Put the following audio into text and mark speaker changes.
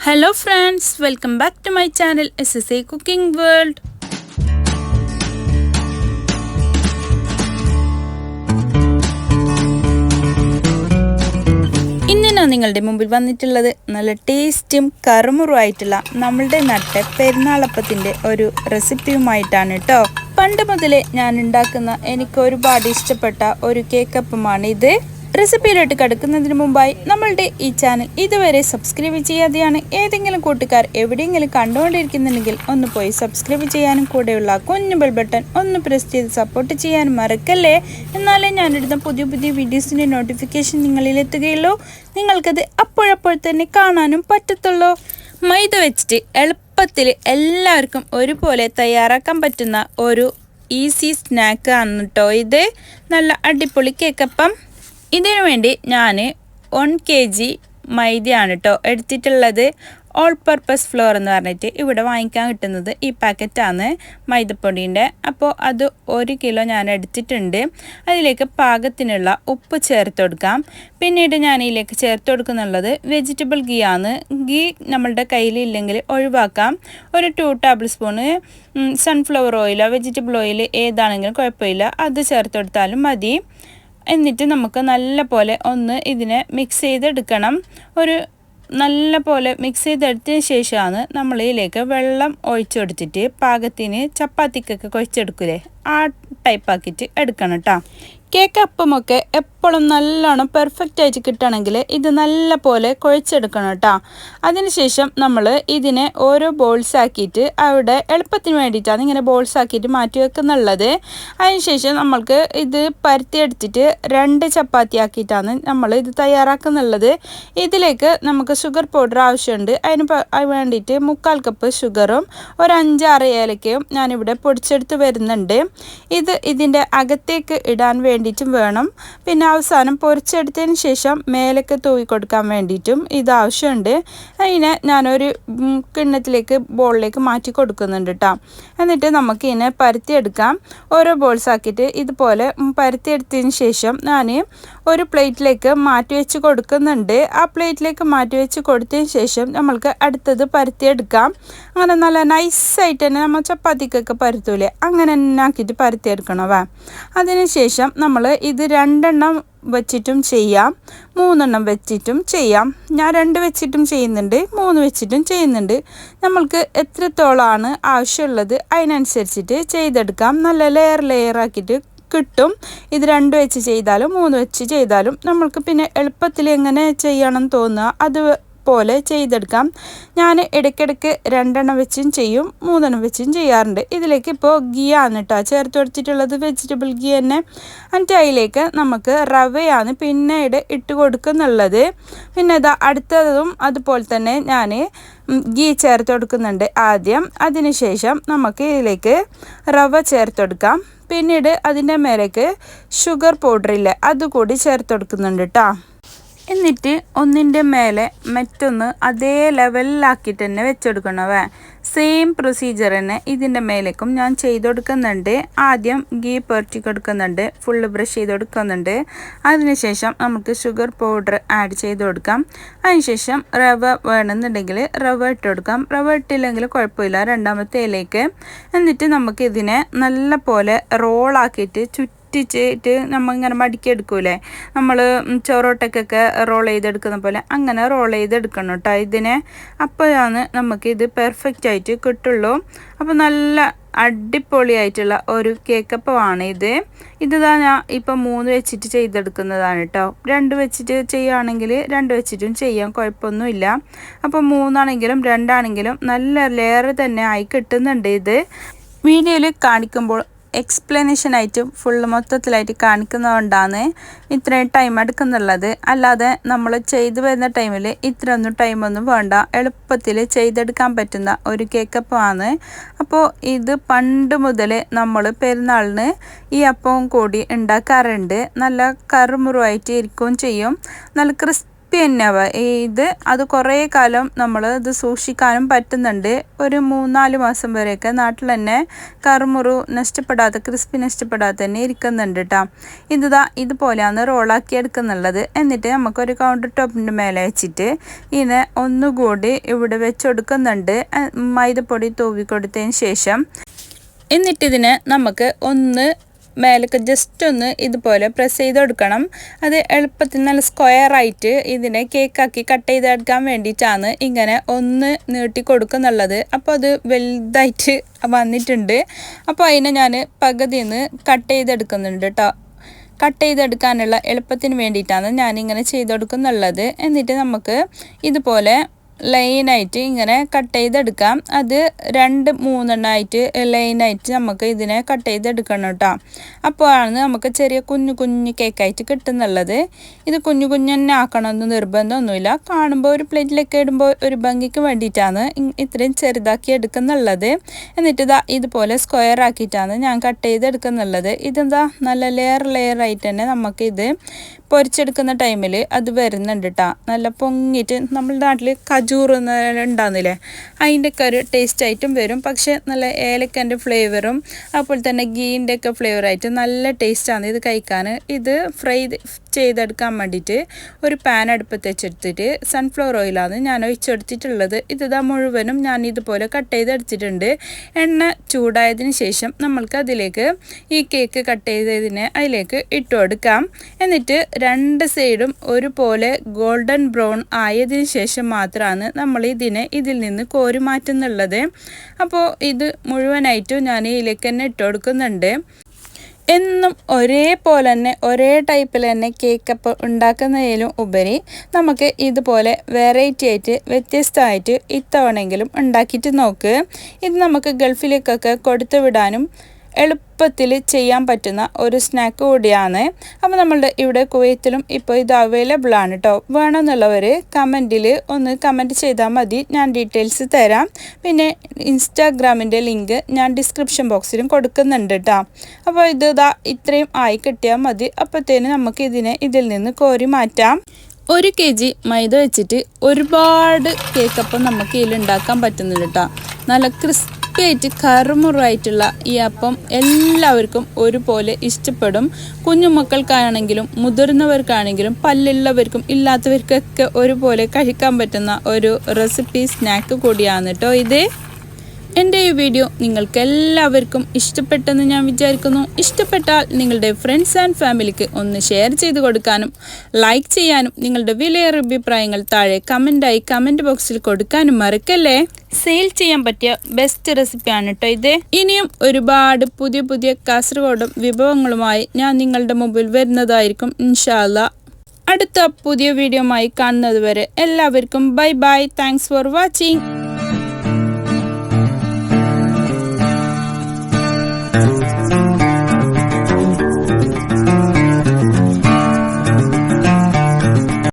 Speaker 1: Hello friends welcome back to my channel S S A cooking world ഇന്ന് ഞാൻ നിങ്ങളുടെ മുമ്പിൽ വന്നിട്ടുള്ളത് നല്ല ടേസ്റ്റും കറുമുറുമായിട്ടുള്ള നമ്മളുടെ നട്ട പെരുന്നാളപ്പത്തിന്റെ ഒരു റെസിപ്പിയുമായിട്ടാണ് കേട്ടോ പണ്ട് മുതലേ ഞാൻ ഉണ്ടാക്കുന്ന എനിക്ക് ഒരുപാട് ഇഷ്ടപ്പെട്ട ഒരു കേക്കപ്പമാണ് ഇത്. റെസിപ്പിയിലോട്ട് കടക്കുന്നതിന് മുമ്പായി നമ്മളുടെ ഈ ചാനൽ ഇതുവരെ സബ്സ്ക്രൈബ് ചെയ്യാതെയാണ് ഏതെങ്കിലും കൂട്ടുകാർ എവിടെയെങ്കിലും കണ്ടുകൊണ്ടിരിക്കുന്നുണ്ടെങ്കിൽ ഒന്ന് പോയി സബ്സ്ക്രൈബ് ചെയ്യാനും കൂടെയുള്ള കുഞ്ഞു ബെൽ ബട്ടൺ ഒന്ന് പ്രസ് ചെയ്ത് സപ്പോർട്ട് ചെയ്യാനും മറക്കല്ലേ? എന്നാലേ ഞാനിടുന്ന പുതിയ പുതിയ വീഡിയോസിന്റെ നോട്ടിഫിക്കേഷൻ നിങ്ങളിൽ എത്തുകയുള്ളൂ. നിങ്ങൾക്കത് അപ്പോഴപ്പോൾ തന്നെ കാണാനും പറ്റത്തുള്ളൂ. മൈദ വെച്ചിട്ട് എളുപ്പത്തിൽ എല്ലാവർക്കും ഒരുപോലെ തയ്യാറാക്കാൻ പറ്റുന്ന ഒരു ഈസി സ്നാക്ക് ആണ് കേട്ടോ ഇത്. നല്ല അടിപൊളി കേക്കപ്പം ഇതിനു വേണ്ടി ഞാൻ വൺ കെ ജി മൈദയാണ് കേട്ടോ എടുത്തിട്ടുള്ളത്. ഓൾ പർപ്പസ് ഫ്ലോർ എന്ന് പറഞ്ഞിട്ട് ഇവിടെ വാങ്ങിക്കാൻ കിട്ടുന്നത് ഈ പാക്കറ്റാണ് മൈദപ്പൊടിന്റെ. അപ്പോൾ അത് ഒരു കിലോ ഞാൻ എടുത്തിട്ടുണ്ട്. അതിലേക്ക് പാകത്തിനുള്ള ഉപ്പ് ചേർത്ത് കൊടുക്കാം. പിന്നീട് ഞാൻ ഇതിലേക്ക് ചേർത്ത് കൊടുക്കുന്നുള്ളത് വെജിറ്റബിൾ ഗീ ആണ്. ഗീ നമ്മളുടെ കയ്യിലില്ലെങ്കിൽ ഒഴിവാക്കാം. ഒരു ടു ടേബിൾ സ്പൂണ് സൺഫ്ലവർ ഓയിലോ വെജിറ്റബിൾ ഓയിൽ ഏതാണെങ്കിലും കുഴപ്പമില്ല. അത് ചേർത്ത് കൊടുത്താലും മതി. എന്നിട്ട് നമുക്ക് നല്ല പോലെ ഒന്ന് ഇതിനെ മിക്സ് ചെയ്തെടുക്കണം. ഒരു നല്ല പോലെ മിക്സ് ചെയ്തെടുത്തതിന് ശേഷമാണ് നമ്മൾ ഇതിലേക്ക് വെള്ളം ഒഴിച്ചെടുത്തിട്ട് പാകത്തിന് ചപ്പാത്തിക്കൊക്കെ കുഴച്ചെടുക്കൂലേ? ആ ടൈപ്പാക്കിയിട്ട് എടുക്കണം കേട്ടോ കേക്ക് അപ്പമൊക്കെ എപ്പോഴും നല്ലോണം പെർഫെക്റ്റ് ആയിട്ട് കിട്ടണമെങ്കിൽ ഇത് നല്ല പോലെ കുഴച്ചെടുക്കണം കേട്ടോ. അതിനുശേഷം നമ്മൾ ഇതിനെ ഓരോ ബോൾസ് ആക്കിയിട്ട് അവിടെ എളുപ്പത്തിന് വേണ്ടിയിട്ടാണ് ഇങ്ങനെ ബോൾസ് ആക്കിയിട്ട് മാറ്റി വെക്കുന്നുള്ളത്. അതിനുശേഷം നമ്മൾക്ക് ഇത് പരത്തിയെടുത്തിട്ട് രണ്ട് ചപ്പാത്തി ആക്കിയിട്ടാണ് നമ്മൾ ഇത് തയ്യാറാക്കുന്നുള്ളത്. ഇതിലേക്ക് നമുക്ക് ഷുഗർ പൗഡർ ആവശ്യമുണ്ട്. അതിന് വേണ്ടിയിട്ട് മുക്കാൽ കപ്പ് ഷുഗറും ഒരു അഞ്ചാറ് ഏലക്കയും ഞാനിവിടെ പൊടിച്ചെടുത്ത് വരുന്നുണ്ട്. ഇത് ഇതിന്റെ അകത്തേക്ക് ഇടാൻ വേണ്ടിയിട്ടും വേണം. പിന്നെ അവസാനം പൊരിച്ചെടുത്തതിന് ശേഷം മേലൊക്കെ തൂവി കൊടുക്കാൻ വേണ്ടിയിട്ടും ഇത് ആവശ്യമുണ്ട്. അതിനെ ഞാനൊരു കിണ്ണത്തിലേക്ക് ബോളിലേക്ക് മാറ്റി കൊടുക്കുന്നുണ്ട് കേട്ടോ എന്നിട്ട് നമുക്ക് ഇതിനെ പരത്തിയെടുക്കാം. ഓരോ ബോൾസ് ആക്കിയിട്ട് ഇതുപോലെ പരത്തിയെടുത്തതിന് ശേഷം ഞാൻ ഒരു പ്ലേറ്റിലേക്ക് മാറ്റി വെച്ച് കൊടുക്കുന്നുണ്ട്. ആ പ്ലേറ്റിലേക്ക് മാറ്റി വെച്ച് കൊടുത്തതിന് ശേഷം നമ്മൾക്ക് അടുത്തത് പരത്തിയെടുക്കാം. അങ്ങനെ നല്ല നൈസായിട്ട് തന്നെ നമ്മൾ ചപ്പാത്തിക്കൊക്കെ പരത്തൂലേ? അങ്ങനെ തന്നെ ആക്കിയിട്ട് പരത്തിയെടുക്കണവേ. അതിനുശേഷം നമ്മൾ ഇത് രണ്ടെണ്ണം വെച്ചിട്ടും ചെയ്യാം. മൂന്നെണ്ണം വെച്ചിട്ടും ചെയ്യാം. ഞാൻ രണ്ട് വെച്ചിട്ടും ചെയ്യുന്നുണ്ട് മൂന്ന് വെച്ചിട്ടും ചെയ്യുന്നുണ്ട്. നമ്മൾക്ക് എത്രത്തോളമാണ് ആവശ്യമുള്ളത് അതിനനുസരിച്ചിട്ട് ചെയ്തെടുക്കാം. നല്ല ലെയർ ലെയർ ആക്കിയിട്ട് കിട്ടും. ഇത് രണ്ട് വെച്ച് ചെയ്താലും മൂന്ന് വെച്ച് ചെയ്താലും നമ്മൾക്ക് പിന്നെ എളുപ്പത്തിൽ എങ്ങനെ ചെയ്യണം തോന്നുക. അത് പോലെ ചെയ്തെടുക്കാം. ഞാൻ ഇടയ്ക്കിടയ്ക്ക് രണ്ടെണ്ണം വെച്ചും ചെയ്യും മൂന്നെണ്ണം വെച്ചും ചെയ്യാറുണ്ട്. ഇതിലേക്ക് ഇപ്പോൾ ഗീ ആണ് കേട്ടോ ചേർത്ത് കൊടുത്തിട്ടുള്ളത് വെജിറ്റബിൾ ഗീ തന്നെ. എന്നിട്ട് അതിലേക്ക് നമുക്ക് റവയാണ് പിന്നീട് ഇട്ട് കൊടുക്കുന്നുള്ളത്. പിന്നെ ഇതാ അടുത്തതും അതുപോലെ തന്നെ ഞാൻ ഗീ ചേർത്ത് കൊടുക്കുന്നുണ്ട് ആദ്യം. അതിനുശേഷം നമുക്ക് ഇതിലേക്ക് റവ ചേർത്ത് കൊടുക്കാം. പിന്നീട് അതിന്റെ മേലേക്ക് ഷുഗർ പൗഡറില്ലേ അതുകൂടി ചേർത്ത് കൊടുക്കുന്നുണ്ട് കേട്ടോ എന്നിട്ട് ഒന്നിന്റെ മേലെ മറ്റൊന്ന് അതേ ലെവലിലാക്കിയിട്ട് തന്നെ വെച്ചെടുക്കണവേ. സെയിം പ്രൊസീജിയർ തന്നെ ഇതിന്റെ മേലേക്കും ഞാൻ ചെയ്ത് കൊടുക്കുന്നുണ്ട് ആദ്യം ഗീ പുരട്ടി കൊടുക്കുന്നുണ്ട് ഫുള്ള് ബ്രഷ് ചെയ്ത് കൊടുക്കുന്നുണ്ട് അതിനുശേഷം നമുക്ക് ഷുഗർ പൗഡർ ആഡ് ചെയ്ത് കൊടുക്കാം അതിനുശേഷം റവ വേണമെന്നുണ്ടെങ്കിൽ റവ ഇട്ട് കൊടുക്കാം റവ ഇട്ടില്ലെങ്കിൽ കുഴപ്പമില്ല. രണ്ടാമത്തേലേക്ക് എന്നിട്ട് നമുക്ക് ഇതിനെ നല്ല പോലെ റോളാക്കിയിട്ട് ചുറ്റും ചുറ്റിച്ചിട്ട് നമ്മൾ ഇങ്ങനെ മടിക്കെടുക്കൂലേ നമ്മൾ ചോറോട്ടക്കൊക്കെ റോൾ ചെയ്തെടുക്കുന്ന പോലെ അങ്ങനെ റോൾ ചെയ്തെടുക്കണം കേട്ടോ ഇതിനെ. അപ്പോഴാണ് നമുക്കിത് പെർഫെക്റ്റ് ആയിട്ട് കിട്ടുള്ളൂ. അപ്പോൾ നല്ല അടിപൊളിയായിട്ടുള്ള ഒരു കേക്കപ്പമാണ് ഇത്. ഇത് ഞാൻ ഇപ്പം മൂന്ന് വെച്ചിട്ട് ചെയ്തെടുക്കുന്നതാണ് കേട്ടോ രണ്ട് വെച്ചിട്ട് ചെയ്യുകയാണെങ്കിൽ രണ്ട് വെച്ചിട്ടും ചെയ്യാം കുഴപ്പമൊന്നുമില്ല. അപ്പോൾ മൂന്നാണെങ്കിലും രണ്ടാണെങ്കിലും നല്ല ലെയർ തന്നെ ആയി കിട്ടുന്നുണ്ട് ഇത്. വീഡിയോയിൽ കാണിക്കുമ്പോൾ എക്സ്പ്ലനേഷൻ ആയിട്ട് ഫുള്ള് മൊത്തത്തിലായിട്ട് കാണിക്കുന്നതുകൊണ്ടാണ് ഇത്രയും ടൈം എടുക്കുന്നുള്ളത്. അല്ലാതെ നമ്മൾ ചെയ്തു വരുന്ന ടൈമിൽ ഇത്രയൊന്നും ടൈമൊന്നും വേണ്ട. എളുപ്പത്തിൽ ചെയ്തെടുക്കാൻ പറ്റുന്ന ഒരു കേക്കപ്പമാണ് അപ്പോൾ ഇത് പണ്ട് മുതൽ നമ്മൾ പെരുന്നാളിന് ഈ അപ്പവും കൂടി ഉണ്ടാക്കാറുണ്ട്. നല്ല കറുമുറുവായിട്ട് ഇരിക്കുകയും ചെയ്യും. നല്ല ക്രിസ്പി അവ- ഇത് അത് കുറേ കാലം നമ്മൾ ഇത് സൂക്ഷിക്കാനും പറ്റുന്നുണ്ട്. ഒരു മൂന്നാൽ മാസം വരെയൊക്കെ നാട്ടിൽ തന്നെ കറുമുറു നഷ്ടപ്പെടാത്ത ക്രിസ്പി നഷ്ടപ്പെടാതെ തന്നെ ഇരിക്കുന്നുണ്ട് കേട്ടോ ഇതാ ഇതുപോലെയാണ് റോളാക്കി എടുക്കുന്നുള്ളത്. എന്നിട്ട് നമുക്കൊരു കൗണ്ടർ ടോപ്പിന്റെ മേലെ വെച്ചിട്ട് ഇതിനെ ഒന്നുകൂടി ഇവിടെ വെച്ചെടുക്കുന്നുണ്ട്. മൈദപ്പൊടി തൂവി കൊടുത്തതിന് ശേഷം. എന്നിട്ടിതിനെ നമുക്ക് ഒന്ന് മേലേക്ക് ജസ്റ്റ് ഒന്ന് ഇതുപോലെ പ്രസ് ചെയ്ത് കൊടുക്കണം അത് എളുപ്പത്തിൽ നല്ല സ്ക്വയറായിട്ട് ഇതിനെ കേക്കാക്കി കട്ട് ചെയ്തെടുക്കാൻ വേണ്ടിയിട്ടാണ് ഇങ്ങനെ ഒന്ന് നീട്ടി കൊടുക്കുന്നുള്ളത്. അപ്പോൾ അത് വലുതായിട്ട് വന്നിട്ടുണ്ട്. അപ്പോൾ അതിനെ ഞാൻ പകുതിയിൽ നിന്ന് കട്ട് ചെയ്തെടുക്കുന്നുണ്ട് കേട്ടോ കട്ട് ചെയ്തെടുക്കാനുള്ള എളുപ്പത്തിന് വേണ്ടിയിട്ടാണ് ഞാനിങ്ങനെ ചെയ്തെടുക്കുന്നുള്ളത്. എന്നിട്ട് നമുക്ക് ഇതുപോലെ ലൈനായിട്ട് ഇങ്ങനെ കട്ട് ചെയ്തെടുക്കാം. അത് രണ്ട് മൂന്നെണ്ണമായിട്ട് ലൈനായിട്ട് നമുക്ക് ഇതിനെ കട്ട് ചെയ്തെടുക്കണം കേട്ടോ. അപ്പോഴാണ് നമുക്ക് ചെറിയ കുഞ്ഞു കുഞ്ഞു കേക്കായിട്ട് കിട്ടുന്നുള്ളത്. ഇത് കുഞ്ഞു കുഞ്ഞു തന്നെ ആക്കണമെന്ന് നിർബന്ധമൊന്നുമില്ല. കാണുമ്പോൾ ഒരു പ്ലേറ്റിലൊക്കെ ഇടുമ്പോൾ ഒരു ഭംഗിക്ക് വേണ്ടിയിട്ടാണ് ഇത്രയും ചെറുതാക്കി എടുക്കുന്നുള്ളത്. എന്നിട്ട് ഇതാ ഇതുപോലെ സ്ക്വയർ ആക്കിയിട്ടാണ് ഞാൻ കട്ട് ചെയ്തെടുക്കുന്നുള്ളത്. ഇതെന്താ? നല്ല ലെയർ ലെയർ ആയിട്ട് തന്നെ നമുക്കിത് പൊരിച്ചെടുക്കുന്ന ടൈമിൽ അത് വരുന്നുണ്ട് കേട്ടോ. നല്ല പൊങ്ങിയിട്ട് നമ്മുടെ നാട്ടിൽ കജൂർ ഉണ്ടാകുന്നില്ലേ അതിന്റെ ഒക്കെ ഒരു ടേസ്റ്റ് ആയിട്ടും വരും. പക്ഷേ നല്ല ഏലക്കന്റെ ഫ്ലേവറും അതുപോലെ തന്നെ ഗീന്റെ ഒക്കെ ഫ്ലേവറായിട്ട് നല്ല ടേസ്റ്റാണ് ഇത് കഴിക്കാൻ. ഇത് ഫ്രൈ ചെയ്തെടുക്കാൻ വേണ്ടിയിട്ട് ഒരു പാൻ അടുപ്പത്ത് വെച്ചെടുത്തിട്ട് സൺഫ്ലവർ ഓയിലാണ് ഞാൻ ഒഴിച്ചെടുത്തിട്ടുള്ളത്. ഇതാ മുഴുവനും ഞാൻ ഇതുപോലെ കട്ട് ചെയ്തെടുത്തിട്ടുണ്ട്. എണ്ണ ചൂടായതിന് ശേഷം നമ്മൾക്ക് അതിലേക്ക് ഈ കേക്ക് കട്ട് ചെയ്തതിനെ അതിലേക്ക് ഇട്ട് കൊടുക്കാം. എന്നിട്ട് രണ്ട് സൈഡും ഒരുപോലെ ഗോൾഡൻ ബ്രൗൺ ആയതിനു ശേഷം മാത്രമാണ് നമ്മൾ ഇതിനെ ഇതിൽ നിന്ന് കോരി മാറ്റുന്നുള്ളത്. അപ്പോൾ ഇത് മുഴുവനായിട്ടും ഞാൻ ഇതിലേക്ക് തന്നെ ഇട്ട് കൊടുക്കുന്നുണ്ട്. എന്നും ഒരേപോലെ തന്നെ ഒരേ ടൈപ്പിൽ തന്നെ കേക്ക് അപ്പം ഉണ്ടാക്കുന്നതിലും ഉപരി നമുക്ക് ഇതുപോലെ വെറൈറ്റി ആയിട്ട് വ്യത്യസ്തമായിട്ട് ഇത്തവണെങ്കിലും ഉണ്ടാക്കിയിട്ട് നോക്ക്. ഇത് നമുക്ക് ഗൾഫിലേക്കൊക്കെ കൊടുത്തു വിടാനും എളുപ്പത്തിൽ ചെയ്യാൻ പറ്റുന്ന ഒരു സ്നാക്ക് കൂടിയാണ്. അപ്പോൾ നമ്മളുടെ ഇവിടെ കുവൈത്തിലും ഇപ്പോൾ ഇത് അവൈലബിൾ ആണ് കേട്ടോ വേണമെന്നുള്ളവർ കമന്റിൽ ഒന്ന് കമന്റ് ചെയ്താൽ മതി. ഞാൻ ഡീറ്റെയിൽസ് തരാം. പിന്നെ ഇൻസ്റ്റാഗ്രാമിന്റെ ലിങ്ക് ഞാൻ ഡിസ്ക്രിപ്ഷൻ ബോക്സിലും കൊടുക്കുന്നുണ്ട് കേട്ടോ അപ്പോൾ ഇത് ഇതാ ഇത്രയും ആയി കിട്ടിയാൽ മതി. അപ്പോഴത്തേന് നമുക്ക് ഇതിനെ ഇതിൽ നിന്ന് കോരി മാറ്റാം. ഒരു കെ ജി മൈദ വെച്ചിട്ട് ഒരുപാട് കേക്കപ്പം നമുക്ക് ഇതിൽ ഉണ്ടാക്കാൻ പറ്റുന്നുണ്ട് കേട്ടോ നല്ല ക്രിസ്പി ആയിട്ട് കറുമുറായിട്ടുള്ള ഈ അപ്പം എല്ലാവർക്കും ഒരുപോലെ ഇഷ്ടപ്പെടും. കുഞ്ഞുമക്കൾക്കാണെങ്കിലും മുതിർന്നവർക്കാണെങ്കിലും പല്ലുള്ളവർക്കും ഇല്ലാത്തവർക്കൊക്കെ ഒരുപോലെ കഴിക്കാൻ പറ്റുന്ന ഒരു റെസിപ്പി സ്നാക്ക് കൂടിയാണ് കേട്ടോ ഇത്. എന്റെ ഈ വീഡിയോ നിങ്ങൾക്ക് എല്ലാവർക്കും ഇഷ്ടപ്പെട്ടെന്ന് ഞാൻ വിചാരിക്കുന്നു. ഇഷ്ടപ്പെട്ടാൽ നിങ്ങളുടെ ഫ്രണ്ട്സ് ആൻഡ് ഫാമിലിക്ക് ഒന്ന് ഷെയർ ചെയ്ത് കൊടുക്കാനും ലൈക്ക് ചെയ്യാനും നിങ്ങളുടെ വിലയേറെ അഭിപ്രായങ്ങൾ താഴെ കമന്റായി കമന്റ് ബോക്സിൽ കൊടുക്കാനും മറക്കല്ലേ? സെയിൽ ചെയ്യാൻ പറ്റിയ ബെസ്റ്റ് റെസിപ്പിയാണ് കേട്ടോ ഇത്. ഇനിയും ഒരുപാട് പുതിയ പുതിയ കാസർഗോഡും വിഭവങ്ങളുമായി ഞാൻ നിങ്ങളുടെ മുമ്പിൽ വരുന്നതായിരിക്കും ഇൻഷാല്ല അടുത്ത പുതിയ കാണുന്നത് വരെ എല്ലാവർക്കും bye bye thanks for watching